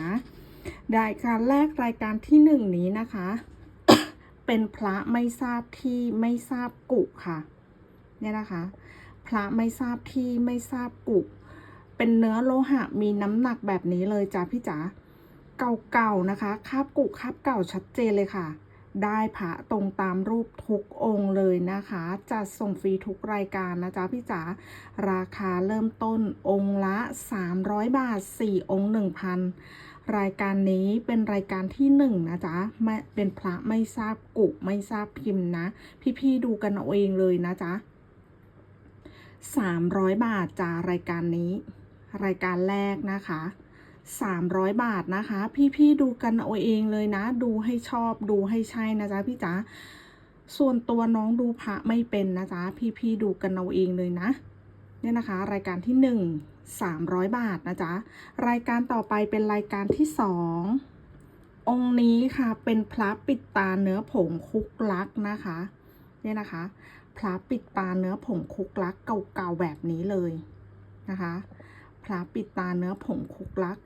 นะรายการแรกรายการที่หนึ่งนี้นะคะ เป็นพระไม่ทราบที่ไม่ทราบกุค่ะ เนี่ยนะคะ พระไม่ทราบที่ไม่ทราบกุเป็นเนื้อโลหะมีน้ำหนักแบบนี้เลยจ้าพี่จ๋าเก่าๆนะคะ คาบกุคาบเก่าชัดเจนเลยค่ะ ได้พระตรงตามรูปทุกองค์เลยนะคะ จัดส่งฟรีทุกรายการนะจ๊ะพี่จ๋าราคาเริ่มต้นองค์ละ 300 บาท 4 องค์ 1,000 รายการนี้เป็นรายการที่ 1 นะจ๊ะไม่เป็นพระไม่ทราบกุไม่ทราบพิมพ์นะ พี่ๆดูกันเอาเองเลยนะจ๊ะ 300 บาทจ้ารายการนี้ รายการแรกนะคะ 300 บาทนะคะ พี่ๆดูกันเอาเองเลยนะ ดูให้ชอบดูให้ใช่นะจ๊ะพี่จ๋าส่วนตัวน้องดูพระไม่เป็นนะจ๊ะพี่ๆดูกันเอาเองเลยนะเนี่ยนะคะ รายการที่ 1 300 บาทนะจ๊ะรายการต่อไปเป็นรายการที่ 2 องค์นี้ค่ะเป็นพระปิดตาเนื้อผงคุกลักนะคะเนี่ยนะคะพระปิดตาเนื้อผงคุกลักเก่าๆแบบนี้เลยนะคะ พระปิดตาเนื้อผงคุกลัก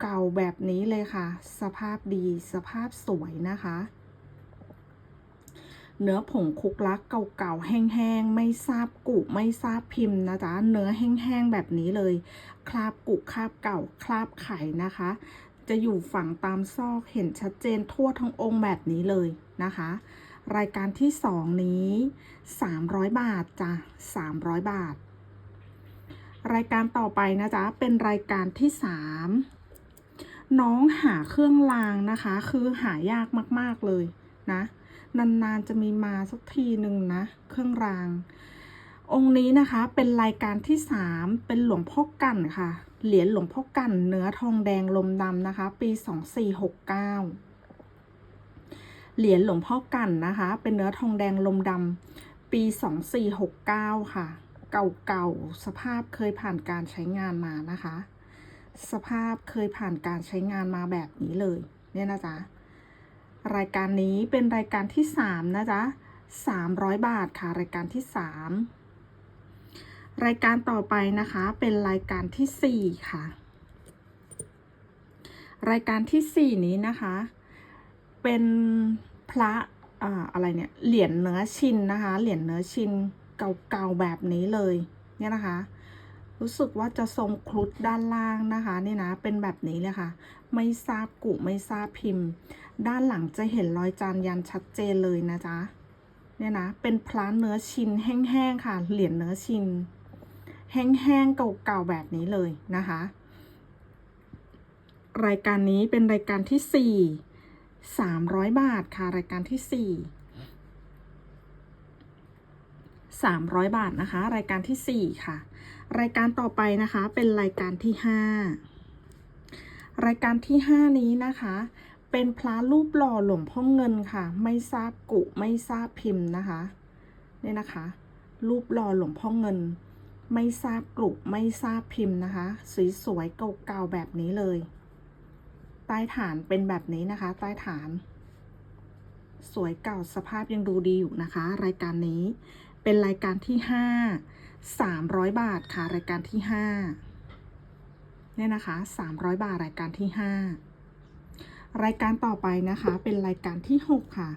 เก่าๆแบบนี้เลยค่ะ สภาพดีสภาพสวยนะคะ เนื้อผงคุกลักเก่าๆแห้งๆไม่ทราบกุไม่ทราบพิมพ์นะจ๊ะเนื้อแห้งๆแบบนี้เลย คราบกุคราบเก่าคราบไข่นะคะ จะอยู่ฝั่งตามซอกเห็นชัดเจนทั่วทั้งองค์แบบนี้เลยนะคะรายการที่สองนี้ 300 บาทจ้ะ300 บาท รายการต่อไปนะจ๊ะ เป็นรายการที่3น้องหาเครื่องรางนะคะ คือหายากมาก ๆ เลยนะ นาน ๆ จะมีมาสักทีหนึ่งนะ เครื่องราง องค์นี้นะคะเป็นรายการที่3เป็นหลวงพ่อกันค่ะ เหรียญหลวงพ่อกันเนื้อทองแดงลมดำนะคะ ปี2469เก้าเหรียญหลวงพ่อกันนะคะ เป็นเนื้อทองแดงลมดำปี2469ค่ะ เก่าๆ สภาพเคยผ่านการใช้งานมานะคะ สภาพเคยผ่านการใช้งานมาแบบนี้เลยเนี่ยนะจ๊ะ รายการนี้เป็นรายการที่3นะจ๊ะ300บาทค่ะ รายการที่3รายการต่อไปนะคะเป็นรายการที่4ค่ะ รายการที่4นี้นะคะ เป็นพระอ่าอะไรเนี่ยเหรียญเนื้อชินนะคะ เหรียญเนื้อชิน เก่าๆแบบนี้เลยเนี่ยนะคะ รู้สึกว่าจะทรงครุฑด้านล่างนะคะนี่นะเป็นแบบนี้เลยค่ะ ไม่ทราบกุไม่ทราบพิมพ์ ด้านหลังจะเห็นรอยจานยันชัดเจนเลยนะจ๊ะเนี่ยนะเป็นพระเนื้อชินแห้งๆค่ะ เหรียญเนื้อชินแห้งๆเก่าๆแบบนี้เลยนะคะ รายการนี้เป็นรายการที่สี่สามร้อยบาทค่ะ รายการที่สี่ สามร้อยบาทนะคะ รายการที่สี่ค่ะ รายการต่อไปนะคะเป็นรายการที่ห้ารายการที่ห้านี้นะคะ เป็นพระรูปหล่อหลวงพ่อเงินค่ะ ไม่ทราบกุไม่ทราบพิมพ์นะคะเนี่ยนะคะ รูปหล่อหลวงพ่อเงิน ไม่ทราบกลุไม่ทราบพิมพ์นะคะสวยๆเก่าๆแบบนี้เลย ใต้ฐานเป็นแบบนี้นะคะ ใต้ฐาน สวยเก่าสภาพยังดูดีอยู่นะคะ รายการนี้ เป็นรายการที่ห้าสามร้อยบาทค่ะรายการที่ห้าเนี่ยนะคะสามร้อยบาทรายการที่ห้ารายการต่อไปนะคะเป็นรายการที่หกค่ะ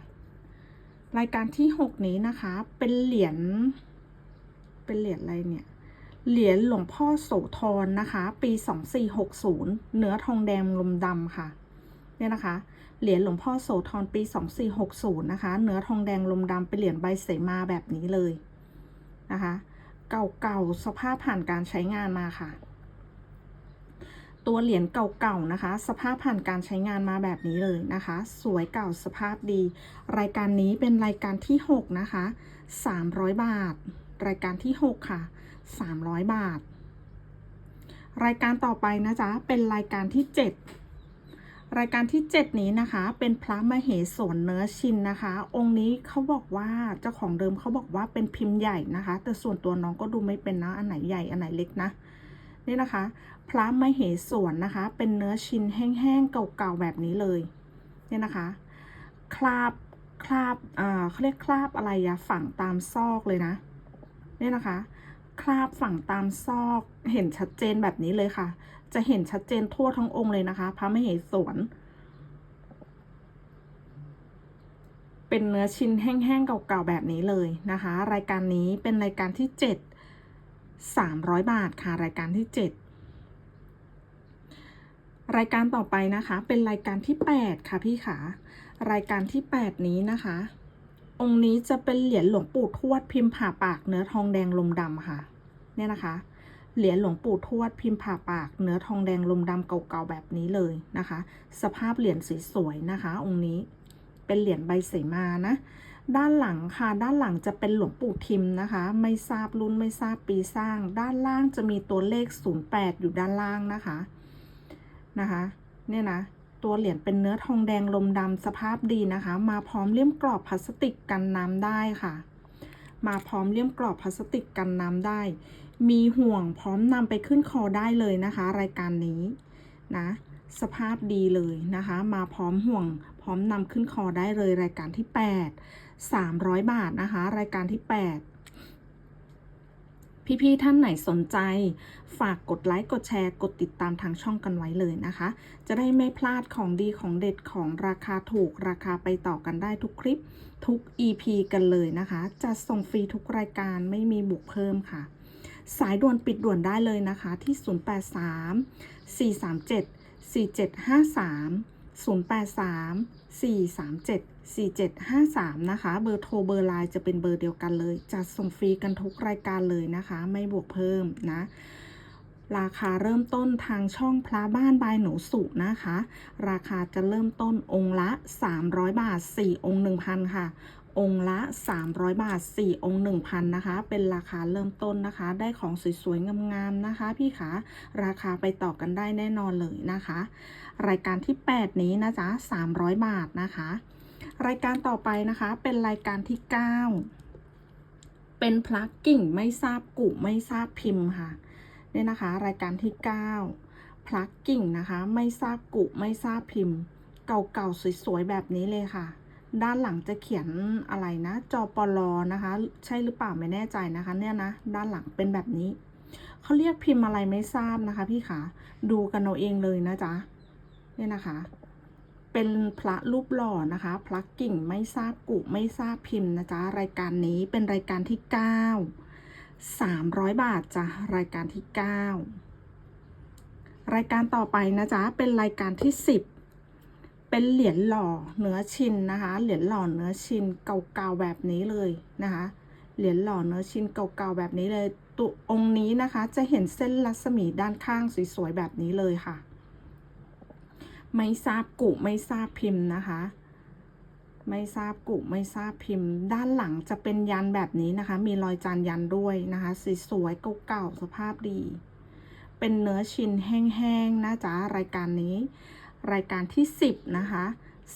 รายการที่หกนี้นะคะเป็นเหรียญเป็นเหรียญอะไรเนี่ยเหรียญหลวงพ่อโสธรนะคะ ปี 2460 เนื้อทองแดงลมดำค่ะ เนี่ยนะคะ เหรียญหลวงพ่อโสธรปี 2460 นะคะ เนื้อทองแดงลมดำเป็นเหรียญใบเสมาแบบนี้เลยนะคะ เก่าๆ สภาพผ่านการใช้งานมาค่ะ ตัวเหรียญเก่าๆ นะคะ สภาพผ่านการใช้งานมาแบบนี้เลยนะคะ สวยเก่าสภาพดี รายการนี้เป็นรายการที่ 6 นะคะ 300 บาท รายการที่ 6 ค่ะ 300 บาท รายการต่อไปนะจ๊ะ เป็นรายการที่ 7 รายการที่ 7 นี้นะคะ เป็นพระมเหสวนเนื้อชินนะคะ องค์นี้เขาบอกว่าเจ้าของเดิมเขาบอกว่าเป็นพิมพ์ใหญ่นะคะ แต่ส่วนตัวน้องก็ดูไม่เป็นนะอันไหนใหญ่อันไหนเล็กนะนี่นะคะ พระมเหสวนนะคะ เป็นเนื้อชินแห้งๆเก่าๆแบบนี้เลยเนี่ยนะคะ คราบคราบอ่าเขาเรียกคราบอะไรอะฝังตามซอกเลยนะเนี่ยนะคะ คราบฝังตามซอกเห็นชัดเจนแบบนี้เลยค่ะ จะเห็นชัดเจนทั่วทั้งองค์เลยนะคะ พระมเหสวน เป็นเนื้อชิ้นแห้งๆ เก่าๆ แบบนี้เลยนะคะ รายการนี้เป็นรายการที่ 7 300 บาทค่ะ รายการที่ 7 รายการต่อไปนะคะ เป็นรายการที่ 8 ค่ะพี่ขารายการที่ 8 นี้นะคะ องค์นี้จะเป็นเหรียญหลวงปู่ทวดพิมพ์ผ่าปากเนื้อทองแดงลมดำค่ะ เนี่ยนะคะ เหรียญหลวงปู่ทวดพิมพ์ผ่าปาก เนื้อทองแดงลมดำเก่าๆแบบนี้เลยนะคะ สภาพเหรียญสวยๆนะคะ องค์นี้เป็นเหรียญใบเสมานะ ด้านหลังค่ะ ด้านหลังจะเป็นหลวงปู่ทิมนะคะ ไม่ทราบรุ่นไม่ทราบปีสร้าง ด้านล่างจะมีตัวเลข 08 อยู่ด้านล่างนะคะนะคะ เนี่ยนะตัวเหรียญเป็นเนื้อทองแดงลมดำสภาพดีนะคะ มาพร้อมเลี่ยมกรอบพลาสติกกันน้ำได้ค่ะ มาพร้อมเลี่ยมกรอบพลาสติกกันน้ำได้ มีห่วงพร้อมนำไปขึ้นคอได้เลยนะคะ รายการนี้นะสภาพดีเลยนะคะ มาพร้อมห่วง พร้อมนำขึ้นคอได้เลยรายการที่ 8 300 บาทนะคะ รายการที่ 8 พี่ๆท่านไหนสนใจ ฝากกดไลค์กดแชร์กดติดตามทางช่องกันไว้เลยนะคะ จะได้ไม่พลาดของดีของเด็ดของราคาถูกราคาไปต่อกันได้ทุกคลิปทุก EP กันเลยนะคะ จะส่งฟรีทุกรายการไม่มีบุกเพิ่มค่ะ สายด่วนปิดด่วนได้เลยนะคะที่ 083 437 4753 083 437 4753 นะคะ เบอร์โทรเบอร์ไลน์จะเป็นเบอร์เดียวกันเลยจะส่งฟรีกันทุกรายการเลยนะคะ ไม่บวกเพิ่มนะ ราคาเริ่มต้นทางช่องพระบ้านบายหนูสุนะคะ ราคาจะเริ่มต้นองค์ละ 300 บาท 4 องค์ 1,000 ค่ะ องค์ละ 300 บาท 4 องค์ 1,000 นะคะ เป็นราคาเริ่มต้นนะคะ ได้ของสวยๆ งามๆ นะคะ พี่คะราคาไปต่อกันได้แน่นอนเลยนะคะ รายการที่ 8 นี้นะจ๊ะ 300 บาทนะคะ รายการต่อไปนะคะ เป็นรายการที่ 9 เป็นพลักกิ่งไม่ทราบกุไม่ทราบพิมพ์ค่ะ เนี่ยนะคะ รายการที่ 9 พลักกิ่งนะคะ ไม่ทราบกุไม่ทราบพิมพ์ เก่าๆ สวยๆ แบบนี้เลยค่ะ ด้านหลังจะเขียนอะไรนะจอปลอนะคะ ใช่หรือเปล่าไม่แน่ใจนะคะ เนี่ยนะด้านหลังเป็นแบบนี้เขาเรียกพิมพ์อะไรไม่ทราบนะคะ พี่ขาดูกันเอาเองเลยนะจ๊ะเนี่ยนะคะ เป็นพระรูปหล่อนะคะ พระกิ่งไม่ทราบกุไม่ทราบพิมพ์นะจ๊ะรายการนี้เป็นรายการที่9 300บาทจ้ะรายการที่9รายการต่อไปนะจ๊ะเป็นรายการที่10 เป็นเหรียญหล่อเนื้อชินนะคะ เหรียญหล่อเนื้อชินเก่าๆแบบนี้เลยนะคะ เหรียญหล่อเนื้อชินเก่าๆแบบนี้เลย ตัวองค์นี้นะคะ จะเห็นเส้นรัศมีด้านข้างสวยๆแบบนี้เลยค่ะ ไม่ทราบกุไม่ทราบพิมพ์นะคะ ไม่ทราบกุไม่ทราบพิมพ์ ด้านหลังจะเป็นยันแบบนี้นะคะ มีรอยจานยันด้วยนะคะสสวยๆเก่าๆสภาพดี เป็นเนื้อชิ้นแห้งๆนะจ๊ะรายการนี้ รายการที่ 10 นะคะ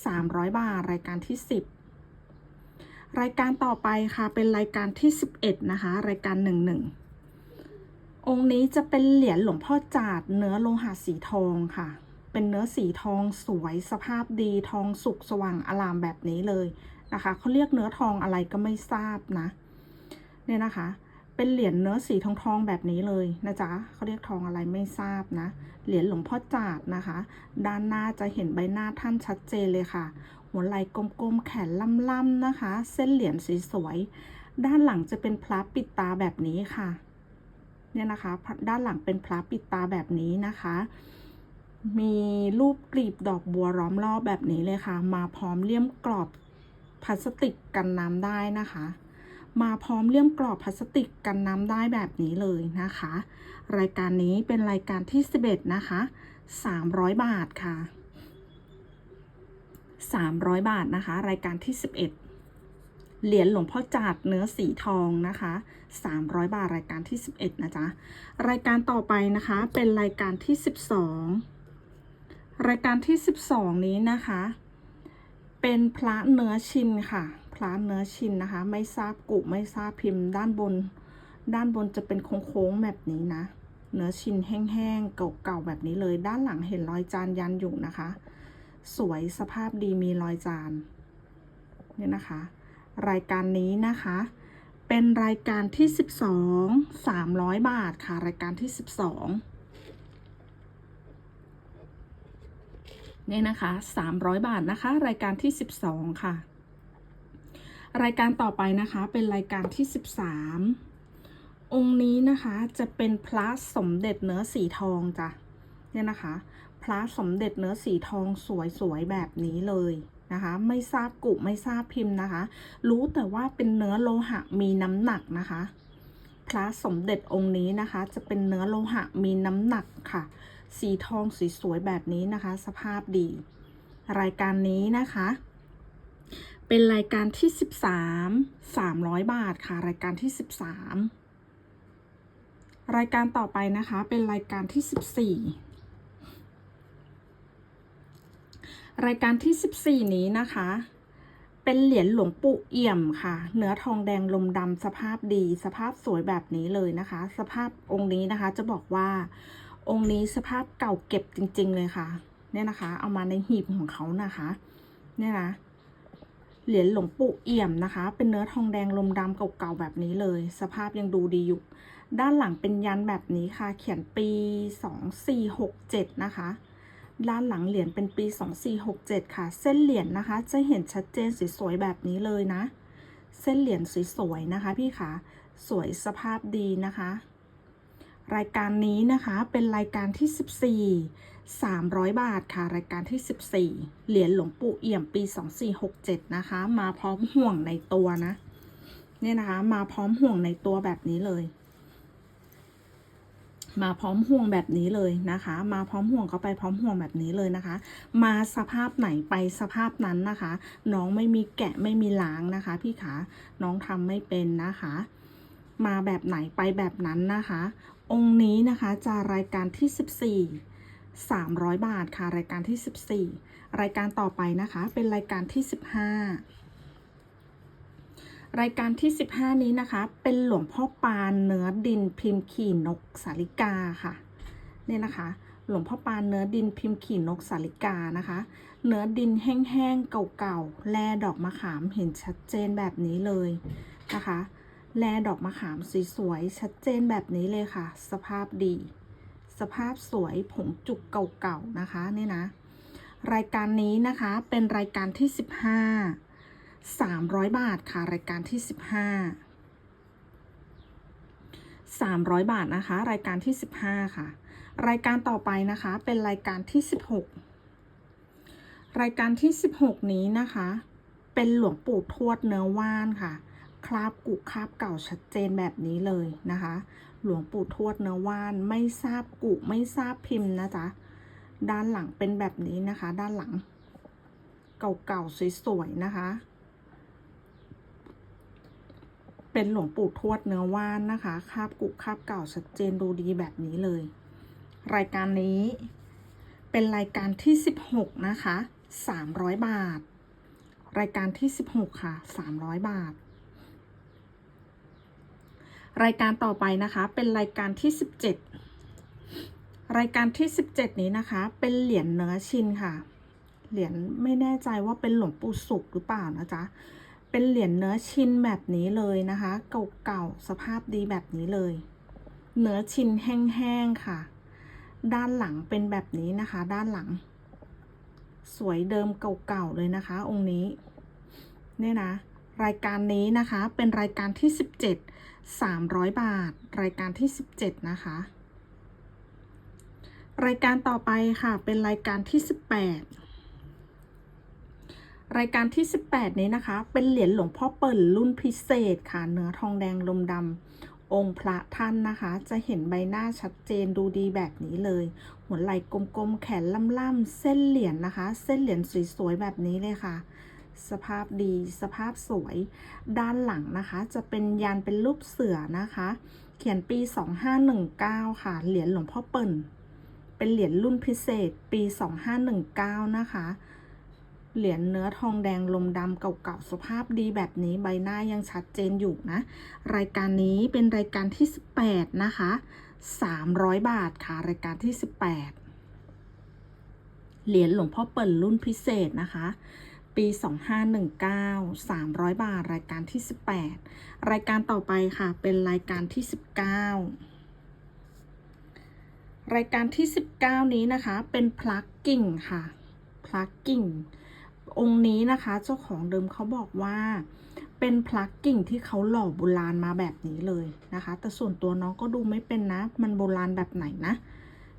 300 บาท รายการที่ 10 รายการต่อไปค่ะเป็นรายการที่ 11 นะคะ รายการ 11 องค์นี้จะเป็นเหรียญหลวงพ่อจาดเนื้อโลหะสีทองค่ะ เป็นเนื้อสีทองสวยสภาพดีทองสุกสว่างอลามแบบนี้เลยนะคะเขาเรียกเนื้อทองอะไรก็ไม่ทราบนะ เนี่ยนะคะ เป็นเหรียญเนื้อสีทองทองแบบนี้เลยนะจ๊ะเขาเรียกทองอะไรไม่ทราบนะ เหรียญหลวงพ่อจาดนะคะ ด้านหน้าจะเห็นใบหน้าท่านชัดเจนเลยค่ะ หัวไหล่กลมๆ แขนล่ำๆนะคะ เส้นเหรียญสีสวย ด้านหลังจะเป็นพระปิดตาแบบนี้ค่ะ เนี่ยนะคะ ด้านหลังเป็นพระปิดตาแบบนี้นะคะ มีรูปกลีบดอกบัวล้อมรอบแบบนี้เลยค่ะ มาพร้อมเลี่ยมกรอบพลาสติกกันน้ำได้นะคะ มาพร้อมเลี่ยมกรอบพลาสติกกันน้ำได้แบบนี้เลยนะคะ รายการนี้เป็นรายการที่ 11 นะคะ 300 บาทค่ะ 300 บาทนะคะ รายการที่ 11 เหรียญหลวงพ่อจาดเนื้อสีทองนะคะ 300 บาทรายการที่ 11 นะจ๊ะ รายการต่อไปนะคะเป็นรายการที่ 12 รายการที่ 12 นี้นะคะ เป็นพระเนื้อชินค่ะ พระเนื้อชินนะคะ ไม่ทราบกุไม่ทราบพิมพ์ ด้านบน ด้านบนจะเป็นโค้งๆแบบนี้นะ เนื้อชินแห้งๆเก่าๆแบบนี้เลย ด้านหลังเห็นรอยจานยันอยู่นะคะ สวยสภาพดีมีรอยจานเนี่ยนะคะ รายการนี้นะคะ เป็นรายการที่ 12 300 บาทค่ะ รายการที่ 12นี่ยนะคะ 300 บาทนะคะ รายการที่ 12 ค่ะ รายการต่อไปนะคะเป็นรายการที่ 13 องค์นี้นะคะจะเป็นพระสมเด็จเนื้อสีทองจ้ะเนี่ยนะคะพระสมเด็จเนื้อสีทองสวยๆแบบนี้เลยนะคะ ไม่ทราบกุไม่ทราบพิมพ์นะคะ รู้แต่ว่าเป็นเนื้อโลหะมีน้ำหนักนะคะ พระสมเด็จองค์นี้นะคะ จะเป็นเนื้อโลหะมีน้ำหนักค่ะ สีทองสวยๆแบบนี้นะคะ สภาพดี รายการนี้นะคะ เป็นรายการที่ 13 300 บาทค่ะ รายการที่ 13 รายการต่อไปนะคะ เป็นรายการที่ 14 รายการที่ 14 นี้นะคะ เป็นเหรียญหลวงปู่เอี่ยมค่ะ เนื้อทองแดงลมดำสภาพดี สภาพสวยแบบนี้เลยนะคะ สภาพองค์นี้นะคะจะบอกว่าองค์นี้สภาพเก่าเก็บจริง ๆ เลยค่ะ เนี่ยนะคะ เอามาในหีบของเขานะคะ เนี่ยนะ เหรียญหลวงปู่เอี่ยมนะคะ เป็นเนื้อทองแดงลมดำเก่าๆแบบนี้เลย สภาพยังดูดีอยู่ ด้านหลังเป็นยันแบบนี้ค่ะ เขียนปี 2467 นะคะ ด้านหลังเหรียญเป็นปี 2467 ค่ะ เส้นเหรียญนะคะ จะเห็นชัดเจนสวยๆแบบนี้เลยนะ เส้นเหรียญสวยๆนะคะพี่คะสวยสภาพดีนะคะ รายการนี้นะคะเป็นรายการที่ 14 300 บาทค่ะ รายการที่ 14 เหรียญหลวงปู่เอี่ยมปี 2467 นะคะ มาพร้อมห่วงในตัวนะ เนี่ยนะคะ มาพร้อมห่วงในตัวแบบนี้เลย มาพร้อมห่วงแบบนี้เลยนะคะ มาพร้อมห่วงเขาไปพร้อมห่วงแบบนี้เลยนะคะ มาสภาพไหนไปสภาพนั้นนะคะ น้องไม่มีแกะไม่มีล้างนะคะ พี่ขาน้องทำไม่เป็นนะคะ มาแบบไหนไปแบบนั้นนะคะ องค์นี้นะคะจะรายการที่ 14 300 บาทค่ะ รายการที่ 14 รายการต่อไปนะคะ เป็นรายการที่ 15 รายการที่ 15 นี้นะคะ เป็นหลวงพ่อปานเนื้อดินพิมพ์ขี่นกสาลิกาค่ะเนี่ยนะคะ หลวงพ่อปานเนื้อดินพิมพ์ขี่นกสาลิกานะคะ เนื้อดินแห้งๆเก่าๆแลดอกมะขามเห็นชัดเจนแบบนี้เลยนะคะแลดอกมะขามสวยๆชัดเจนแบบนี้เลยค่ะ สภาพดี สภาพสวยผงจุกเก่าๆนะคะนี่นะ รายการนี้นะคะเป็นรายการที่ 15 300 บาทค่ะ รายการที่ 15 300 บาทนะคะ รายการที่ 15 ค่ะ รายการต่อไปนะคะเป็นรายการที่ 16 รายการที่ 16 นี้นะคะ เป็นหลวงปู่ทวดเนื้อว่านค่ะ คราบกุคราบเก่าชัดเจนแบบนี้เลยนะคะ หลวงปู่ทวดเนื้อว่านไม่ทราบกุไม่ทราบพิมพ์นะจ๊ะด้านหลังเป็นแบบนี้นะคะ ด้านหลัง เก่าๆสวยๆนะคะ เป็นหลวงปู่ทวดเนื้อว่านนะคะ คาบกุคาบเก่าชัดเจนดูดีแบบนี้เลย รายการนี้เป็นรายการที่ 16 นะคะ 300 บาท รายการที่ 16 ค่ะ 300 บาท รายการต่อไปนะคะ เป็นรายการที่ 17 รายการที่ 17 นี้นะคะ เป็นเหรียญเนื้อชินค่ะ เหรียญไม่แน่ใจว่าเป็นหลวงปู่สุขหรือเปล่านะจ๊ะ เป็นเหรียญเนื้อชินแบบนี้เลยนะคะ เก่าๆ สภาพดีแบบนี้เลย เนื้อชินแห้งๆค่ะ ด้านหลังเป็นแบบนี้นะคะ ด้านหลัง สวยเดิมเก่าๆเลยนะคะ องค์นี้ เนี่ยนะ รายการนี้นะคะเป็นรายการที่ 17 300 บาท รายการที่ 17 นะคะ รายการต่อไปค่ะเป็นรายการที่ 18 รายการที่ 18 นี้นะคะ เป็นเหรียญหลวงพ่อเปิ่นรุ่นพิเศษค่ะ เนื้อทองแดงลมดำองค์พระท่านนะคะ จะเห็นใบหน้าชัดเจนดูดีแบบนี้เลย หัวไหล่กลมๆ แขนล่ำๆเส้นเหรียญนะคะ เส้นเหรียญสวยๆแบบนี้เลยค่ะ สภาพดีสภาพสวย ด้านหลังนะคะ จะเป็นยันเป็นรูปเสือนะคะ เขียนปี 2519 ค่ะ เหรียญหลวงพ่อเปิ่น เป็นเหรียญรุ่นพิเศษปี 2519 นะคะ เหรียญเนื้อทองแดงลมดำเก่าๆสภาพดีแบบนี้ใบหน้ายังชัดเจนอยู่นะ รายการนี้เป็นรายการที่ 18 นะคะ 300 บาทค่ะรายการที่ 18 เหรียญหลวงพ่อเปิ่นรุ่นพิเศษนะคะ ปี 2519 300 บาท รายการที่ 18 รายการต่อไปค่ะ เป็นรายการที่ 19 รายการที่ 19 นี้นะคะ เป็นพลักกิ่งค่ะ พลักกิ่ง องค์นี้นะคะ เจ้าของเดิมเขาบอกว่าเป็นพลักกิ่งที่เขาหล่อโบราณมาแบบนี้เลยนะคะ แต่ส่วนตัวน้องก็ดูไม่เป็นนะ มันโบราณแบบไหนนะ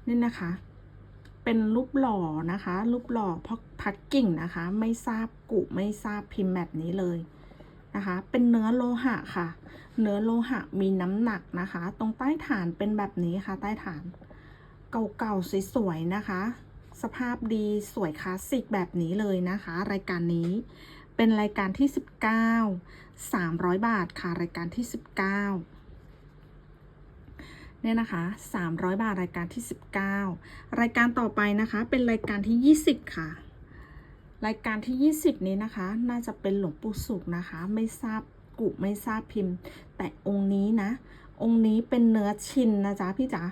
นี่นะคะ เป็นรูปหล่อนะคะ รูปหล่อพราะพักกิ่งนะคะ ไม่ทราบกุไม่ทราบพิมพ์แบบนี้เลยนะคะ เป็นเนื้อโลหะค่ะ เนื้อโลหะมีน้ำหนักนะคะ ตรงใต้ฐานเป็นแบบนี้ค่ะ ใต้ฐาน เก่าๆสวยๆนะคะ สภาพดีสวยคลาสสิกแบบนี้เลยนะคะ รายการนี้เป็นรายการที่ 19 300 บาทค่ะ รายการที่ 19 เนี่ยนะคะ 300 บาทรายการที่ 19 รายการต่อไปนะคะเป็นรายการที่ 20 ค่ะ รายการที่ 20 นี้นะคะ น่าจะเป็นหลวงปู่สุขนะคะ ไม่ทราบกุไม่ทราบพิมพ์ แต่องค์นี้นะ องค์นี้เป็นเนื้อชินนะจ๊ะพี่จ๋า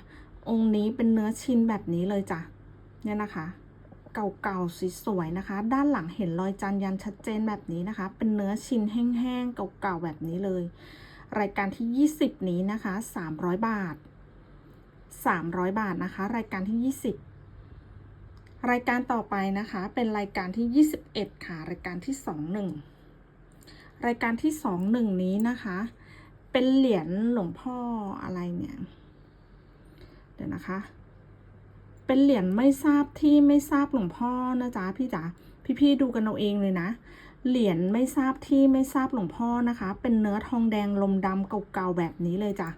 องค์นี้เป็นเนื้อชินแบบนี้เลยจ้ะเนี่ยนะคะเก่าๆสวยๆนะคะ ด้านหลังเห็นรอยจานยันชัดเจนแบบนี้นะคะ เป็นเนื้อชินแห้งๆเก่าๆแบบนี้เลย รายการที่ 20 นี้นะคะ 300 บาท 300 บาทนะคะ รายการที่ 20 รายการต่อไปนะคะ เป็นรายการที่ 21 ค่ะ รายการที่ 21 รายการที่ 21 นี้นะคะ เป็นเหรียญหลวงพ่ออะไรเนี่ย เดี๋ยวนะคะ เป็นเหรียญไม่ทราบที่ไม่ทราบหลวงพ่อนะจ๊ะพี่จ๋าพี่ๆดูกันเอาเองเลยนะเหรียญไม่ทราบที่ไม่ทราบหลวงพ่อนะคะ เป็นเนื้อทองแดงลมดำเก่าๆแบบนี้เลยจ้ะ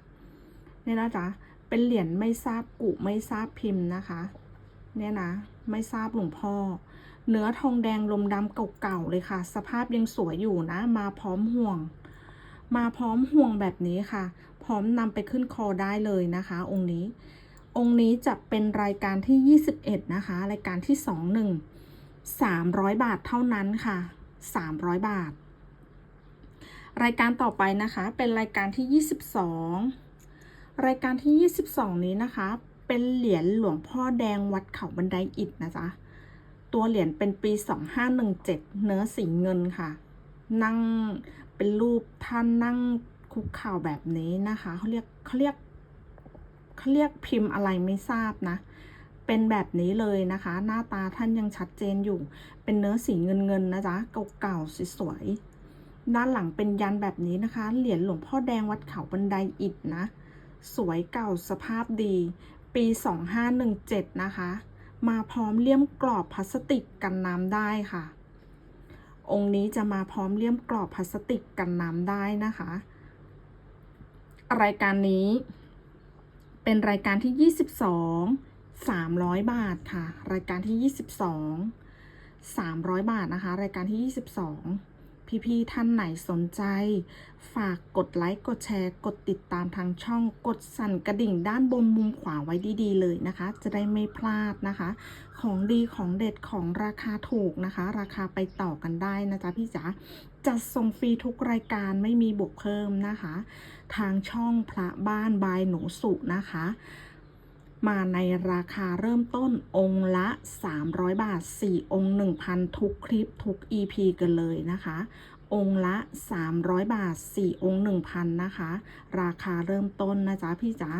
เนี่ยนะจ๊ะ เป็นเหรียญไม่ทราบกุไม่ทราบพิมพ์นะคะ เนี่ยนะ ไม่ทราบหลวงพ่อ เนื้อทองแดงลมดำเก่าๆเลยค่ะ สภาพยังสวยอยู่นะ มาพร้อมห่วง มาพร้อมห่วงแบบนี้ค่ะ พร้อมนำไปขึ้นคอได้เลยนะคะ องค์นี้ องค์นี้จะเป็นรายการที่ 21 นะคะ รายการที่ 21 300 บาทเท่านั้นค่ะ 300 บาท รายการต่อไปนะคะ เป็นรายการที่ 22 รายการที่ 22 นี้นะคะ เป็นเหรียญหลวงพ่อแดงวัดเขาบันไดอิฐนะจ๊ะ ตัวเหรียญเป็นปี 2517 เนื้อสีเงินค่ะ นั่งเป็นรูปท่านนั่งคุกเข่าแบบนี้นะคะเขาเรียกเขาเรียกเขาเรียกพิมพ์อะไรไม่ทราบนะ เป็นแบบนี้เลยนะคะ หน้าตาท่านยังชัดเจนอยู่ เป็นเนื้อสีเงินเงินนะจ๊ะ เก่าๆสวยๆด้านหลังเป็นยันแบบนี้นะคะ เหรียญหลวงพ่อแดงวัดเขาบันไดอิฐนะ สวยเก่าสภาพดี ปี 2517 นะคะ มาพร้อมเลี่ยมกรอบพลาสติกกันน้ำได้ค่ะ องค์นี้จะมาพร้อมเลี่ยมกรอบพลาสติกกันน้ำได้นะคะ รายการนี้เป็นรายการที่ 22 300 บาทค่ะ รายการที่ 22 300 บาทนะคะ รายการที่ 22 พี่ๆท่านไหนสนใจ ฝากกดไลค์กดแชร์ กดติดตามทางช่อง กดสั่นกระดิ่งด้านบนมุมขวาไว้ดีๆเลยนะคะ จะได้ไม่พลาดนะคะ ของดีของเด็ดของราคาถูกนะคะ ราคาไปต่อกันได้นะจ๊ะพี่จ๋าจัดส่งฟรีทุกรายการไม่มีบวกเพิ่มนะคะ ทางช่องพระบ้านบายหนูสุนะคะ มาในราคาเริ่มต้นองค์ละ 300 บาท 4 องค์ 1,000 ทุกคลิปทุก EP กันเลยนะคะ องค์ละ 300 บาท 4 องค์ 1,000 นะคะ ราคาเริ่มต้นนะจ๊ะพี่จ๋า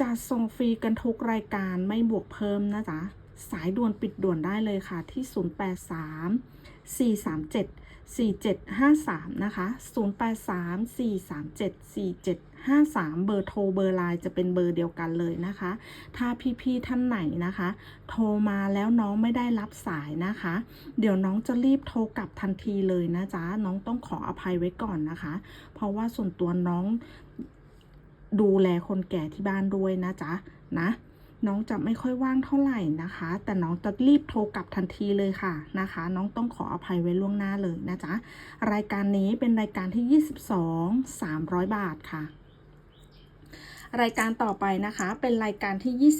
จัดส่งฟรีกันทุกรายการไม่บวกเพิ่มนะจ๊ะสายด่วนปิดด่วนได้เลยค่ะที่ 083 437 4753 นะคะ 083 437 53 เบอร์โทรเบอร์ไลน์จะเป็นเบอร์เดียวกันเลยนะคะ ถ้าพี่ๆท่านไหนนะคะ โทรมาแล้วน้องไม่ได้รับสายนะคะ เดี๋ยวน้องจะรีบโทรกลับทันทีเลยนะจ๊ะน้องต้องขออภัยไว้ก่อนนะคะ เพราะว่าส่วนตัวน้องดูแลคนแก่ที่บ้านด้วยนะจ๊ะนะน้องจะไม่ค่อยว่างเท่าไหร่นะคะ แต่น้องจะรีบโทรกลับทันทีเลยค่ะนะคะ น้องต้องขออภัยไว้ล่วงหน้าเลยนะจ๊ะ รายการนี้เป็นรายการที่ 22 300 บาทค่ะ รายการต่อไปนะคะ เป็นรายการที่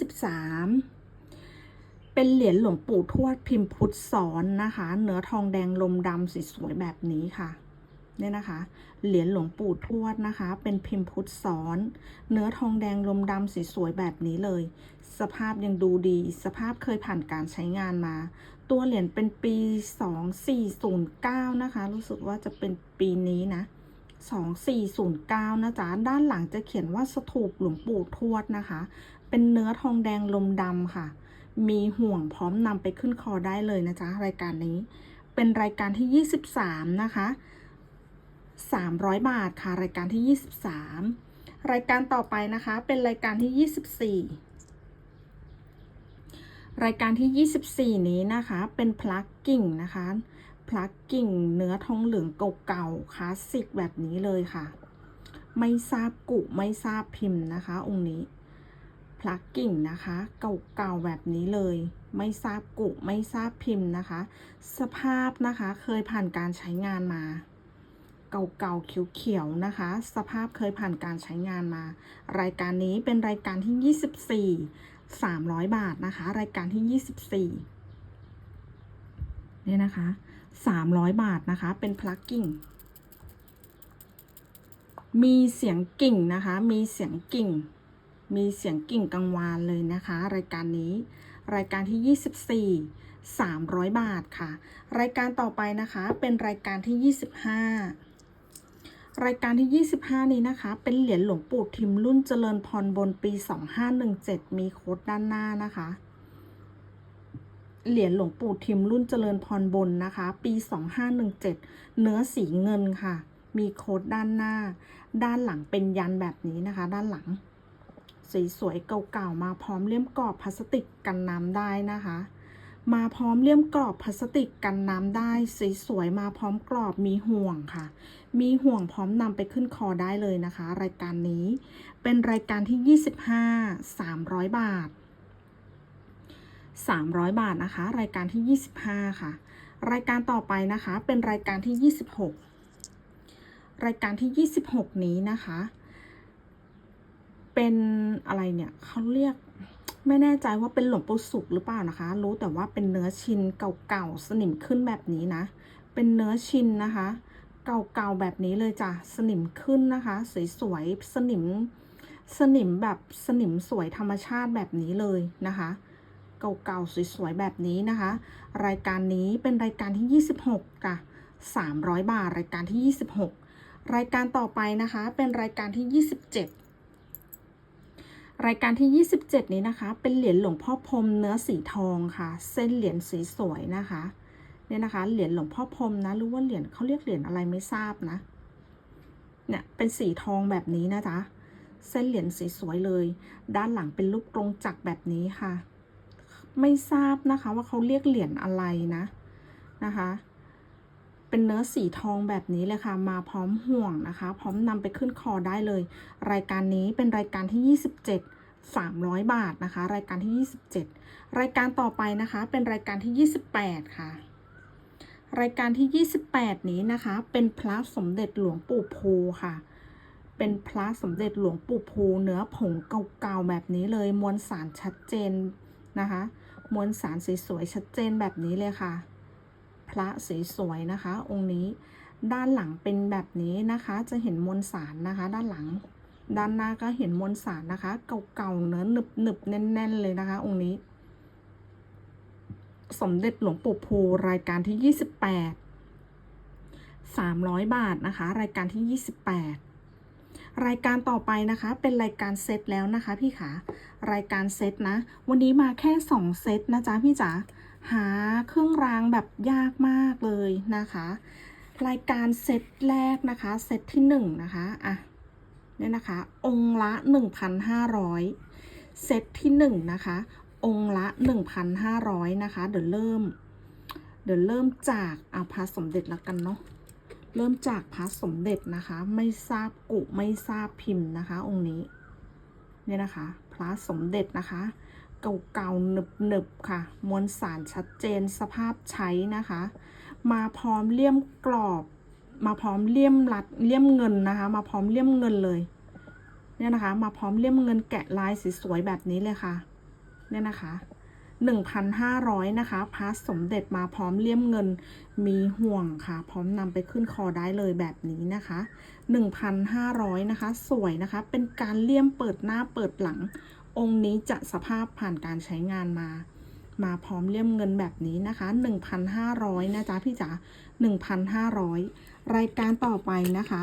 23 เป็นเหรียญหลวงปู่ทวดพิมพ์พุทธสอนนะคะ เนื้อทองแดงลมดำสีสวยแบบนี้ค่ะเนี่ยนะคะ เหรียญหลวงปู่ทวดนะคะ เป็นพิมพ์พุทธสอน เนื้อทองแดงลมดำสีสวยแบบนี้เลย สภาพยังดูดี สภาพเคยผ่านการใช้งานมา ตัวเหรียญเป็นปี 2409 นะคะ รู้สึกว่าจะเป็นปีนี้นะ 2409 นะจ๊ะ ด้านหลังจะเขียนว่าสถูปหลวงปู่ทวดนะคะ เป็นเนื้อทองแดงลมดำค่ะ มีห่วงพร้อมนำไปขึ้นคอได้เลยนะจ๊ะ รายการนี้ เป็นรายการที่ 23 นะคะ 300 บาทค่ะ รายการที่ 23 รายการต่อไปนะคะ เป็นรายการที่ 24รายการที่ 24 นี้นะคะ เป็นพลักกิ่งนะคะ พลักกิ่งเนื้อทองเหลืองเก่าๆคลาสสิกแบบนี้เลยค่ะ ไม่ทราบกุไม่ทราบพิมพ์นะคะ องค์นี้พลักกิ่งนะคะ เก่าๆแบบนี้เลย ไม่ทราบกุไม่ทราบพิมพ์นะคะ สภาพนะคะเคยผ่านการใช้งานมาเก่าๆเขียวๆนะคะ สภาพเคยผ่านการใช้งานมา รายการนี้เป็นรายการที่ 24 300 บาทนะคะ รายการที่ 24เนี่ยนะคะ 300 บาทนะคะ เป็นพลักกิ่ง มีเสียงกิ่งนะคะ มีเสียงกิ่ง มีเสียงกิ่งกังวานเลยนะคะ รายการนี้ รายการที่ 24 300 บาทค่ะ รายการต่อไปนะคะ เป็นรายการที่ 25 รายการที่ 25 นี้นะคะ เป็นเหรียญหลวงปู่ทิมรุ่นเจริญพรบนปี 2517 มีโค้ดด้านหน้านะคะ เหรียญหลวงปู่ทิมรุ่นเจริญพรบนนะคะ ปี 2517 เนื้อสีเงินค่ะ มีโค้ดด้านหน้า ด้านหลังเป็นยันแบบนี้นะคะ ด้านหลัง สวยๆเก่าๆมาพร้อมเลี่ยมกรอบพลาสติกกันน้ำได้นะคะ มาพร้อมเลี่ยมกรอบพลาสติกกันน้ำได้สวยๆมาพร้อมกรอบมีห่วงค่ะ มีห่วงพร้อมนำไปขึ้นคอได้เลยนะคะ รายการนี้ เป็นรายการที่ 25 300 บาท 300 บาทนะคะ รายการที่ 25 ค่ะ รายการต่อไปนะคะเป็นรายการที่ 26 รายการที่ 26 นี้นะคะ เป็นอะไรเนี่ยเขาเรียกไม่แน่ใจว่าเป็นหลวงปู่สุกหรือเปล่านะคะ รู้แต่ว่าเป็นเนื้อชินเก่าๆสนิมขึ้นแบบนี้นะ เป็นเนื้อชินนะคะ เก่าๆแบบนี้เลยจ้ะสนิมขึ้นนะคะ สวยๆสนิมสนิมแบบสนิมสวยธรรมชาติแบบนี้เลยนะคะ เก่าๆสวยๆแบบนี้นะคะ รายการนี้เป็นรายการที่ 26จ้ะ300 บาท รายการที่ 26 รายการต่อไปนะคะ เป็นรายการที่ 27 รายการที่ 27 นี้นะคะ เป็นเหรียญหลวงพ่อพรมเนื้อสีทองค่ะ เส้นเหรียญสีสวยนะคะเนี่ยนะคะ เหรียญหลวงพ่อพรมนะรือว่าเหรียญเขาเรียกเหรียญอะไรไม่ทราบนะ เนี่ย เป็นสีทองแบบนี้นะจ๊ะ เส้นเหรียญสีสวยเลย ด้านหลังเป็นรูปกรงจักรแบบนี้ค่ะ ไม่ทราบนะคะว่าเขาเรียกเหรียญอะไรนะนะคะ เป็นเนื้อสีทองแบบนี้เลยค่ะ มาพร้อมห่วงนะคะ พร้อมนำไปขึ้นคอได้เลย รายการนี้เป็นรายการที่ 27 300 บาทนะคะ รายการที่ 27 รายการต่อไปนะคะเป็นรายการที่ 28 ค่ะ รายการที่ 28 นี้นะคะ เป็นพระสมเด็จหลวงปู่ภูค่ะ เป็นพระสมเด็จหลวงปู่ภูเนื้อผงเก่าๆแบบนี้เลยมวลสารชัดเจนนะคะ มวลสารสวยๆชัดเจนแบบนี้เลยค่ะ พระสสวยๆนะคะ องค์นี้ด้านหลังเป็นแบบนี้นะคะ จะเห็นมวลสารนะคะ ด้านหลัง ด้านหน้าก็เห็นมวลสารนะคะ เก่าๆเนื้อหนึบหนึบๆแน่น ๆ เลยนะคะ องค์นี้ สมเด็จหลวงปู่ภูรายการที่ 28 300 บาทนะคะ รายการที่ 28 รายการต่อไปนะคะเป็นรายการเซตแล้วนะคะพี่ขารายการเซตนะ วันนี้มาแค่ 2 เซตนะจ๊ะพี่จ๋าหาเครื่องรางแบบยากมากเลยนะคะ รายการเซตแรกนะคะเซตที่ 1 นะคะอะเนี่ยนะคะ องค์ละ 1,500 เซตที่ 1 นะคะ องค์ละ 1,500 นะคะ เดี๋ยวเริ่ม เดี๋ยวเริ่มจากอาพระสมเด็จแล้วกันเนาะ เริ่มจากพระสมเด็จนะคะ ไม่ทราบกุไม่ทราบพิมพ์นะคะ องค์นี้เนี่ยนะคะ พระสมเด็จนะคะ เก่าๆหนึบๆค่ะ มวลสารชัดเจนสภาพใช้นะคะ มาพร้อมเลี่ยมกรอบ มาพร้อมเลี่ยมรัดเลี่ยมเงินนะคะ มาพร้อมเลี่ยมเงินเลยเนี่ยนะคะ มาพร้อมเลี่ยมเงินแกะลายสวยๆแบบนี้เลยค่ะ เนี่ยนะคะ 1,500 นะคะพระสมเด็จมาพร้อมเลี่ยมเงินมีห่วงค่ะ พร้อมนำไปขึ้นคอได้เลยแบบนี้นะคะ 1,500 นะคะ สวยนะคะ เป็นการเลี่ยมเปิดหน้าเปิดหลัง องค์นี้จะสภาพผ่านการใช้งานมา มาพร้อมเลี่ยมเงินแบบนี้นะคะ 1,500 นะจ๊ะพี่จ๋า1,500 รายการต่อไปนะคะ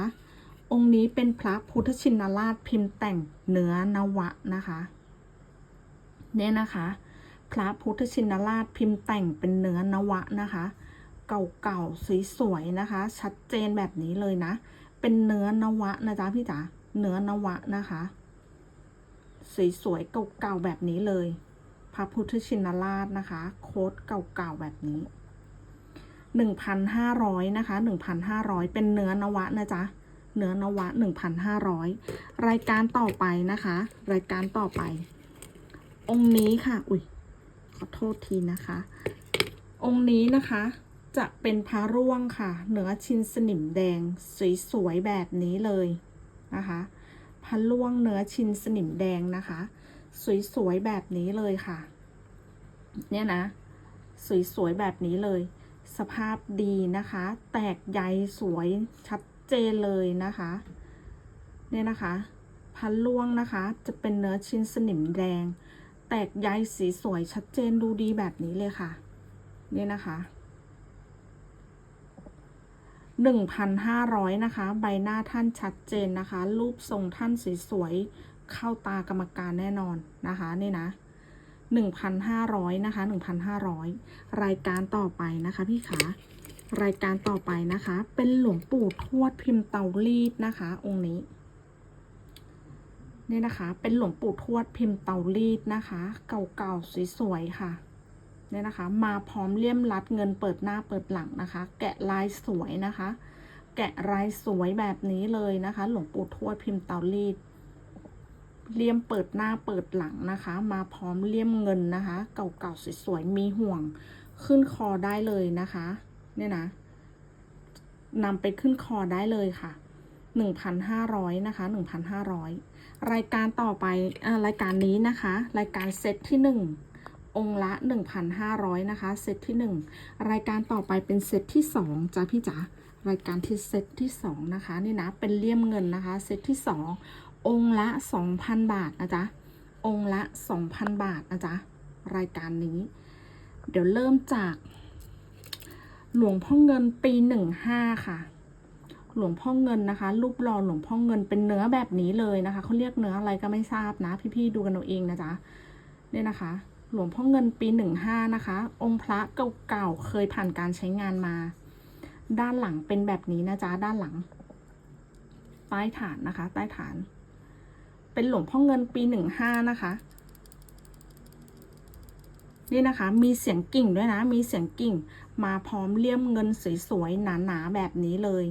องค์นี้เป็นพระพุทธชินราชพิมพ์แต่งเนื้อนวะนะคะ เนี่ยนะคะ พระพุทธชินราชพิมพ์แต่งเป็นเนื้อนวะนะคะ เก่าๆสวยๆนะคะ ชัดเจนแบบนี้เลยนะ เป็นเนื้อนวะนะจ๊ะพี่จ๋าเนื้อนวะนะคะสวยๆเก่าๆแบบนี้เลย พระพุทธชินราชนะคะ โค้ดเก่าๆแบบนี้หนึ่งพันห้าร้อยนะคะหนึ่งพันห้าร้อยเป็นเนื้อนวะนะจ๊ะเนื้อนวะหนึ่งพันห้าร้อยรายการต่อไปนะคะ รายการต่อไป องค์นี้ค่ะ อุ้ย อโทษทีนะคะ องค์นี้นะคะ จะเป็นพระร่วงค่ะ เนื้อชิ้นสนิมแดงสวยๆแบบนี้เลยนะคะพระร่วงเนื้อชิ้นสนิมแดงนะคะ สวยๆแบบนี้เลยค่ะ เนี่ยนะ สวยๆแบบนี้เลย สภาพดีนะคะ แตกใยสวยชัดเจนเลยนะคะ เนี่ยนะคะพันล่วงนะคะ จะเป็นเนื้อชิ้นสนิมแดง แตกใยสีสวยชัดเจนดูดีแบบนี้เลยค่ะ นี่นะคะหนึ่งพันห้าร้อยนะคะ ใบหน้าท่านชัดเจนนะคะ รูปทรงท่านสวยๆเข้าตากรรมการแน่นอนนะคะนี่นะหนึ่งพันห้าร้อยนะคะหนึ่งพันห้าร้อยรายการต่อไปนะคะพี่ขารายการต่อไปนะคะ เป็นหลวงปู่ทวดพิมพ์เตารีดนะคะ องค์นี้ นี่นะคะ เป็นหลวงปู่ทวดพิมพ์เตารีดนะคะ เก่าๆสวยๆค่ะเนี่ยนะคะ มาพร้อมเลี่ยมรัดเงินเปิดหน้าเปิดหลังนะคะ แกะลายสวยนะคะ แกะลายสวยแบบนี้เลยนะคะ หลวงปู่ทวดพิมพ์เตารีดเลี่ยมเปิดหน้าเปิดหลังนะคะ มาพร้อมเลี่ยมเงินนะคะ เก่าๆสวยๆมีห่วงขึ้นคอได้เลยนะคะ เนี่ยนะนำไปขึ้นคอได้เลยค่ะ 1,500นะคะ1,500 รายการต่อไปอรายการนี้นะคะ รายการเซตที่ 1 องละ 1,500นะคะเซตที่ 1 รายการต่อไปเป็นเซตที่2จ้ะพี่จ๋ารายการที่เซตที่ 2 นะคะนี่นะเป็นเลี่ยมเงินนะคะเซตที่ 2 องละ 2,000 บาทนะจ๊ะองละ 2,000 บาทนะจ๊ะรายการนี้ เดี๋ยวเริ่มจาก หลวงพ่อเงินปี 15 ค่ะ หลวงพ่อเงินนะคะ รูปหล่อหลวงพ่อเงินเป็นเนื้อแบบนี้เลยนะคะเขาเรียกเนื้ออะไรก็ไม่ทราบนะ พี่ๆดูกันเอาเองนะจ๊ะเนี่ยนะคะ หลวงพ่อเงินปี15นะคะ องค์พระเก่าๆเคยผ่านการใช้งานมา ด้านหลังเป็นแบบนี้นะจ๊ะด้านหลัง ใต้ฐานนะคะ ใต้ฐาน เป็นหลวงพ่อเงินปี15นะคะนี่นะคะ มีเสียงกิ่งด้วยนะ มีเสียงกิ่ง มาพร้อมเลี่ยมเงินสวยๆ หนาๆ แบบนี้เลย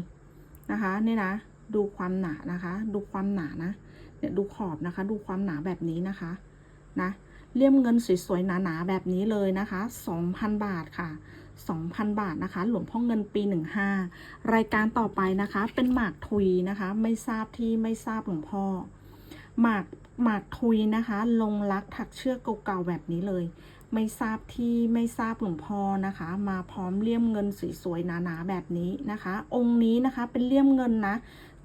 นะคะนี่นะ ดูความหนานะคะ ดูความหนานะ เนี่ยดูขอบนะคะ ดูความหนาแบบนี้นะคะ นะเลี่ยมเงินสวยๆหนาๆแบบนี้เลยนะคะ 2,000 บาทค่ะ 2,000 บาทนะคะ หลวงพ่อเงินปี 15 รายการต่อไปนะคะ เป็นหมากทุยนะคะ ไม่ทราบที่ไม่ทราบหลวงพ่อ หมากหมากทุยนะคะ ลงรักถักเชือกเก่าๆแบบนี้เลย ไม่ทราบที่ไม่ทราบหลวงพ่อนะคะ มาพร้อมเลี่ยมเงินสวยๆหนาๆแบบนี้นะคะ องค์นี้นะคะเป็นเลี่ยมเงินนะ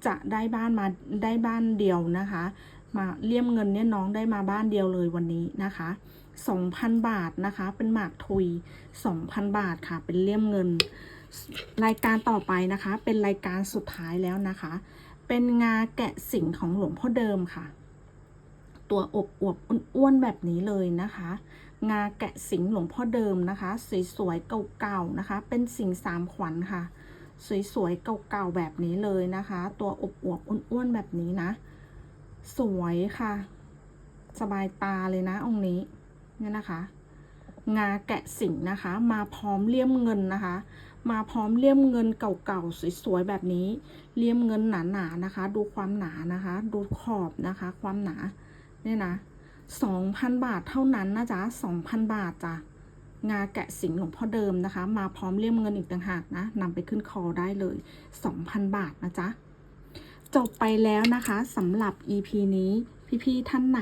จะได้บ้านมาได้บ้านเดียวนะคะ มาเลี่ยมเงินเนี่ยน้องได้มาบ้านเดียวเลยวันนี้นะคะ2,000 บาทนะคะ เป็นหมากทุย 2,000 บาทค่ะ เป็นเลี่ยมเงิน รายการต่อไปนะคะ เป็นรายการสุดท้ายแล้วนะคะ เป็นงาแกะสิงของหลวงพ่อเดิมค่ะ ตัวอบอวบอ้วนๆแบบนี้เลยนะคะ งาแกะสิงหลวงพ่อเดิมนะคะ สวยๆเก่าๆนะคะ เป็นสิงสามขวัญค่ะ สวยๆเก่าๆแบบนี้เลยนะคะ ตัวอบอวบอ้วนๆแบบนี้นะ สวยค่ะ สบายตาเลยนะองค์นี้เนี่ยนะคะ งาแกะสิงนะคะ มาพร้อมเลี่ยมเงินนะคะ มาพร้อมเลี่ยมเงินเก่าๆสวยๆแบบนี้ เลี่ยมเงินหนาๆนะคะ ดูความหนานะคะ ดูขอบนะคะ ความหนาเนี่ยนะ สองพันบาทเท่านั้นนะจ๊ะสองพันบาทจ้ะงาแกะสิงหลวงพ่อเดิมนะคะ มาพร้อมเลี่ยมเงินอีกต่างหากนะนำไปขึ้นคอได้เลยสองพันบาทนะจ๊ะจบไปแล้วนะคะสำหรับ EP นี้พี่ๆท่านไหน